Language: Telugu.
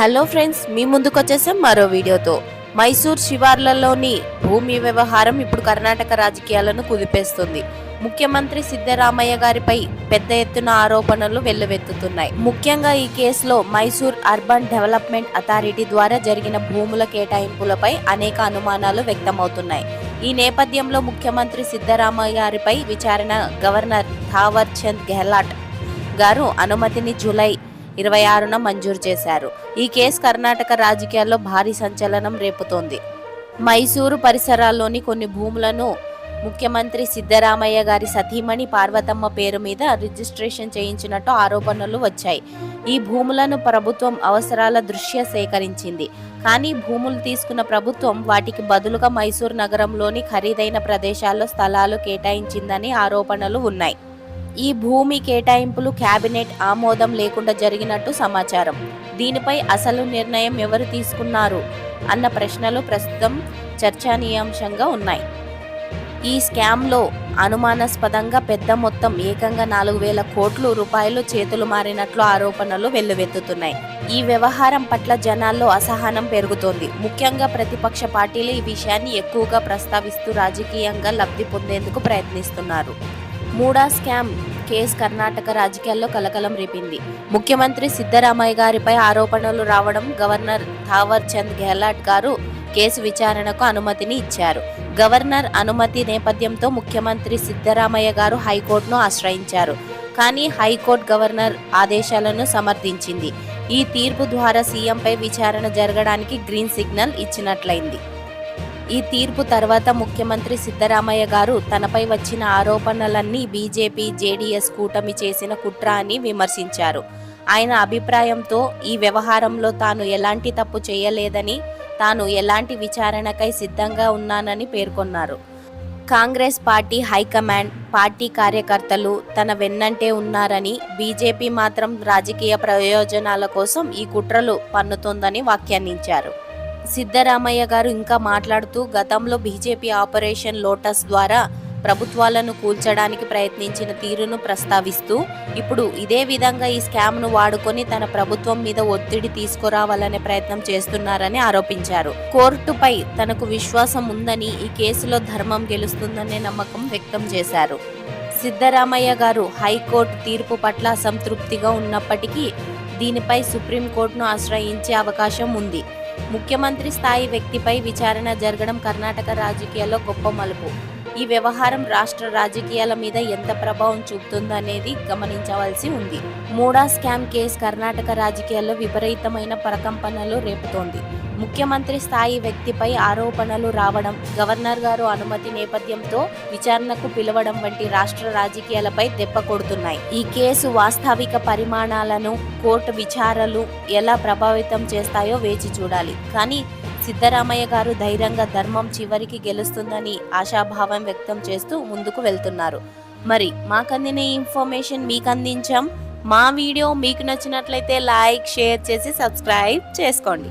హలో ఫ్రెండ్స్ మీ ముందుకు వచ్చేసాం మరో వీడియోతో. మైసూర్ శివార్లలోని భూమి వ్యవహారం ఇప్పుడు కర్ణాటక రాజకీయాలను కుదిపేస్తుంది. ముఖ్యమంత్రి సిద్ధరామయ్య గారిపై పెద్ద ఎత్తున ఆరోపణలు వెల్లువెత్తుతున్నాయి. ముఖ్యంగా ఈ కేసులో మైసూర్ అర్బన్ డెవలప్మెంట్ అథారిటీ ద్వారా జరిగిన భూముల కేటాయింపులపై అనేక అనుమానాలు వ్యక్తమవుతున్నాయి. ఈ నేపథ్యంలో ముఖ్యమంత్రి సిద్ధరామయ్య గారిపై విచారణ గవర్నర్ థావర్ చంద్ గెహ్లాట్ గారు అనుమతిని జూలై ఇరవై ఆరున మంజూరు చేశారు. ఈ కేసు కర్ణాటక రాజకీయాల్లో భారీ సంచలనం రేపుతోంది. మైసూరు పరిసరాల్లోని కొన్ని భూములను ముఖ్యమంత్రి సిద్ధరామయ్య గారి సతీమణి పార్వతమ్మ పేరు మీద రిజిస్ట్రేషన్ చేయించినట్టు ఆరోపణలు వచ్చాయి. ఈ భూములను ప్రభుత్వం అవసరాల దృష్ట్యా సేకరించింది. కానీ భూములు తీసుకున్న ప్రభుత్వం వాటికి బదులుగా మైసూరు నగరంలోని ఖరీదైన ప్రదేశాల్లో స్థలాలు కేటాయించిందని ఆరోపణలు ఉన్నాయి. ఈ భూమి కేటాయింపులు కేబినెట్ ఆమోదం లేకుండా జరిగినట్టు సమాచారం. దీనిపై అసలు నిర్ణయం ఎవరు తీసుకున్నారు అన్న ప్రశ్నలు ప్రస్తుతం చర్చనీయాంశంగా ఉన్నాయి. ఈ స్కామ్లో అనుమానాస్పదంగా పెద్ద మొత్తం ఏకంగా నాలుగు వేల కోట్లు రూపాయలు చేతులు మారినట్లు ఆరోపణలు వెల్లువెత్తుతున్నాయి. ఈ వ్యవహారం పట్ల జనాల్లో అసహనం పెరుగుతోంది. ముఖ్యంగా ప్రతిపక్ష పార్టీలు ఈ విషయాన్ని ఎక్కువగా ప్రస్తావిస్తూ రాజకీయంగా లబ్ధి పొందేందుకు ప్రయత్నిస్తున్నారు. మూడా స్కామ్ కేసు కర్ణాటక రాజకీయాల్లో కలకలం రేపింది. ముఖ్యమంత్రి సిద్ధరామయ్య గారిపై ఆరోపణలు రావడం గవర్నర్ థావర్ చంద్ గెహ్లాట్ గారు కేసు విచారణకు అనుమతిని ఇచ్చారు. గవర్నర్ అనుమతి నేపథ్యంతో ముఖ్యమంత్రి సిద్ధరామయ్య గారు హైకోర్టును ఆశ్రయించారు. కానీ హైకోర్టు గవర్నర్ ఆదేశాలను సమర్థించింది. ఈ తీర్పు ద్వారా సీఎంపై విచారణ జరగడానికి గ్రీన్ సిగ్నల్ ఇచ్చినట్లయింది. ఈ తీర్పు తర్వాత ముఖ్యమంత్రి సిద్ధరామయ్య గారు తనపై వచ్చిన ఆరోపణలన్నీ బీజేపీ జేడీఎస్ కూటమి చేసిన కుట్ర అని విమర్శించారు. ఆయన అభిప్రాయంతో ఈ వ్యవహారంలో తాను ఎలాంటి తప్పు చేయలేదని తాను ఎలాంటి విచారణకై సిద్ధంగా ఉన్నానని పేర్కొన్నారు. కాంగ్రెస్ పార్టీ హైకమాండ్ పార్టీ కార్యకర్తలు తన వెన్నంటే ఉన్నారని బీజేపీ మాత్రం రాజకీయ ప్రయోజనాల కోసం ఈ కుట్రలు పన్నుతోందని వ్యాఖ్యానించారు. సిద్ధరామయ్య గారు ఇంకా మాట్లాడుతూ గతంలో బీజేపీ ఆపరేషన్ లోటస్ ద్వారా ప్రభుత్వాలను కూల్చడానికి ప్రయత్నించిన తీరును ప్రస్తావిస్తూ ఇప్పుడు ఇదే విధంగా ఈ స్కామ్ను వాడుకొని తన ప్రభుత్వం మీద ఒత్తిడి తీసుకురావాలనే ప్రయత్నం చేస్తున్నారని ఆరోపించారు. కోర్టుపై తనకు విశ్వాసం ఉందని ఈ కేసులో ధర్మం గెలుస్తుందనే నమ్మకం వ్యక్తం చేశారు. సిద్ధరామయ్య గారు హైకోర్టు తీర్పు పట్ల అసంతృప్తిగా ఉన్నప్పటికీ దీనిపై సుప్రీంకోర్టును ఆశ్రయించే అవకాశం ఉంది. ముఖ్యమంత్రి స్థాయి వ్యక్తిపై విచారణ జరగడం కర్ణాటక రాజకీయాల్లో గొప్ప మలుపు. ఈ వ్యవహారం రాష్ట్ర రాజకీయాల మీద ఎంత ప్రభావం చూపుతుందనేది గమనించవలసి ఉంది. మూడా స్కామ్ కేసు కర్ణాటక రాజకీయాల్లో విపరీతమైన ప్రకంపనలు రేపుతోంది. ముఖ్యమంత్రి స్థాయి వ్యక్తిపై ఆరోపణలు రావడం గవర్నర్ గారు అనుమతి నేపథ్యంతో విచారణకు పిలవడం వంటి రాష్ట్ర రాజకీయాలపై దెబ్బ కొడుతున్నాయి. ఈ కేసు వాస్తవిక పరిమాణాలను కోర్టు విచారలు ఎలా ప్రభావితం చేస్తాయో వేచి చూడాలి. కానీ సిద్ధరామయ్య గారు ధైర్యంగా ధర్మం చివరికి గెలుస్తుందని ఆశాభావం వ్యక్తం చేస్తూ ముందుకు వెళ్తున్నారు. మరి మాకందిన ఈ ఇన్ఫర్మేషన్ మీకు అందించాం. మా వీడియో మీకు నచ్చినట్లయితే లైక్ షేర్ చేసి సబ్స్క్రైబ్ చేసుకోండి.